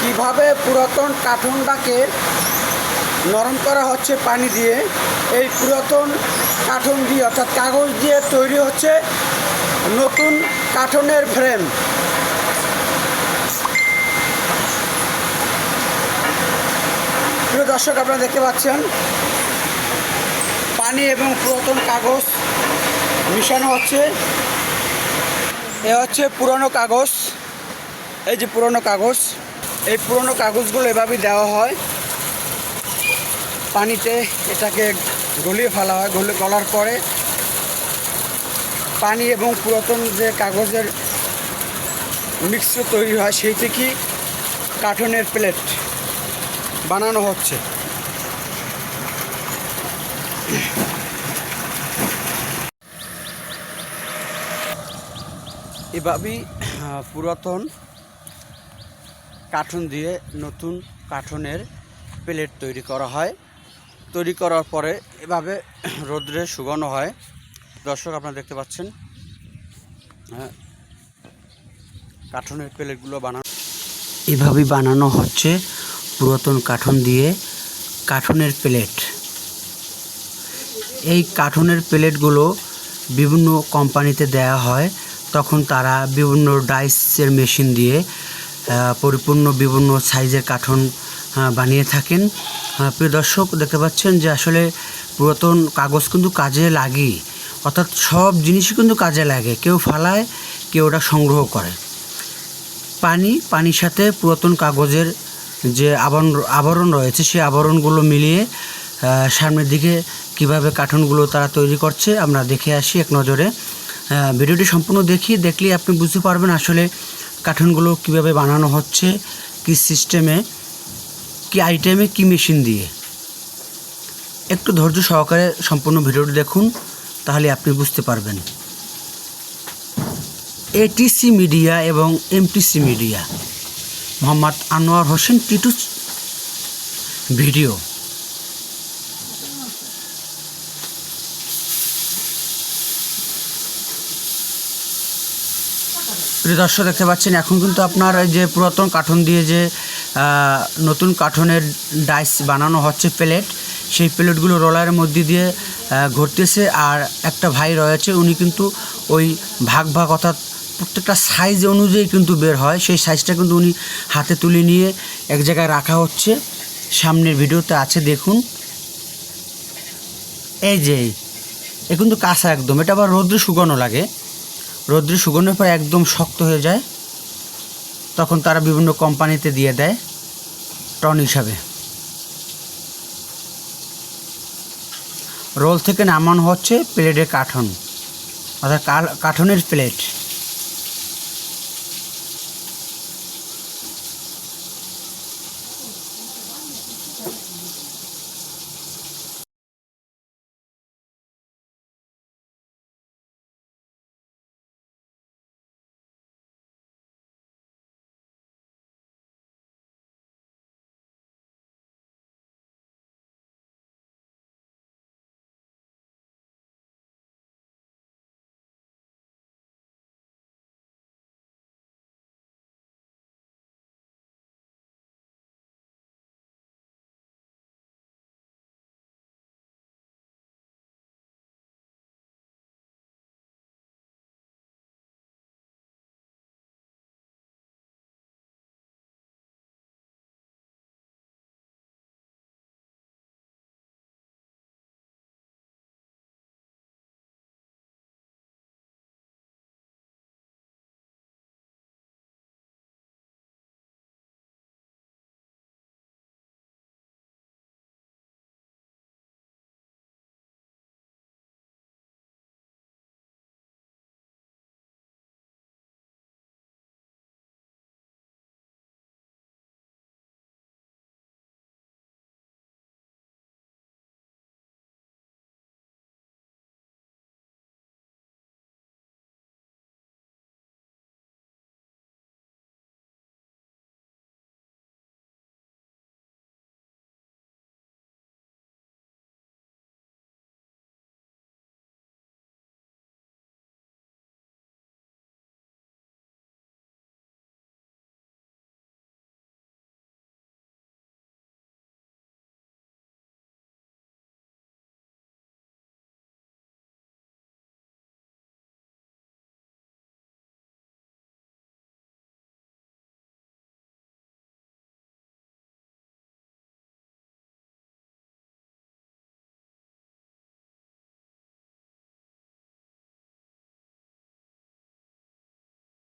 কীভাবে পুরাতন কাঠনটাকে নরম করা হচ্ছে পানি দিয়ে, এই পুরাতন কাঠন দিয়ে, অর্থাৎ কাগজ দিয়ে তৈরি হচ্ছে নতুন কাঠনের ফ্রেম। প্রিয় দর্শক, আপনারা দেখতে পাচ্ছেন, পানি এবং পুরাতন কাগজ মিশানো হচ্ছে। এ হচ্ছে পুরনো কাগজ, এই যে পুরনো কাগজ। এই পুরনো কাগজগুলো এভাবেই দেওয়া হয়। পানিতে এটাকে গলিয়ে ফেলা হয় গলে গলার পরে পানি এবং পুরাতন যে কাগজের মিক্সচার তৈরি হয় সেই থেকেই কার্টুনের প্লেট বানানো হচ্ছে। এভাবেই পুরাতন কার্টুন দিয়ে নতুন কার্টুনের প্লেট তৈরি করা হয়। তৈরি করার পরে এভাবে রোদ্রে শুকানো হয়। দর্শক, আপনারা দেখতে পাচ্ছেন হ্যাঁ কার্টুনের প্লেটগুলো বানানো। এভাবেই বানানো হচ্ছে পুরাতন কার্টুন দিয়ে কার্টুনের প্লেট। এই কার্টুনের প্লেটগুলো বিভিন্ন কোম্পানিতে দেয়া হয়। তখন তারা বিভিন্ন ডাইসের মেশিন দিয়ে পরিপূর্ণ বিভিন্ন সাইজের আহ, বানিয়ে থাকেন। প্রিয় দর্শক দেখতে পাচ্ছেন যে আসলে পুরাতন কাগজ কিন্তু কাজে লাগে অর্থাৎ সব জিনিসই কিন্তু কাজে লাগে। কেউ ফালায় কেউ ওটা সংগ্রহ করে। পানি পানির সাথে পুরাতন কাগজের যে আবরণ আবরণ রয়েছে সেই আবরণগুলো মিলিয়ে সামনের দিকে কীভাবে কার্টুনগুলো তারা তৈরি করছে আমরা দেখে আসি এক নজরে। ভিডিওটি সম্পূর্ণ দেখি দেখলেই আপনি বুঝতে পারবেন আসলে কার্টুনগুলো কীভাবে বানানো হচ্ছে, কি সিস্টেমে, কি আইটেমে, কি মেশিন দিয়ে। একটু ধৈর্য সহকারে সম্পূর্ণ ভিডিওটি দেখুন, তাহলে আপনি বুঝতে পারবেন। এটিসি মিডিয়া এবং MTC media Mohammad Anwar Hossain Titus. Video. প্রিয় দর্শক, দেখতে পাচ্ছেন, এখন কিন্তু আপনার যে পুরাতন কার্টুন দিয়ে যে নতুন কাঠনের ডাইস বানানো হচ্ছে প্লেট, সেই প্লেটগুলো রোলারের মধ্যে দিয়ে ঘুরতেছে আর একটা ভাই রয়েছে, উনি কিন্তু ওই ভাগ ভাগ অর্থাৎ প্রত্যেকটা সাইজ অনুযায়ী কিন্তু বের হয়, সেই সাইজটা কিন্তু উনি হাতে তুলে নিয়ে এক জায়গায় রাখা হচ্ছে। সামনের ভিডিওতে আছে, দেখুন। এই যে, এ কিন্তু কাঁচা একদম, এটা আবার রৌদ্রে শুকানো লাগে। রৌদ্রে শুকনোর পর একদম শক্ত হয়ে যায়। তখন তারা বিভিন্ন কোম্পানিতে দিয়ে দেয় টন হিসাবে। রোল থেকে নামানো হচ্ছে প্লেটের কাঠন, অর্থাৎ কাঠনের প্লেট।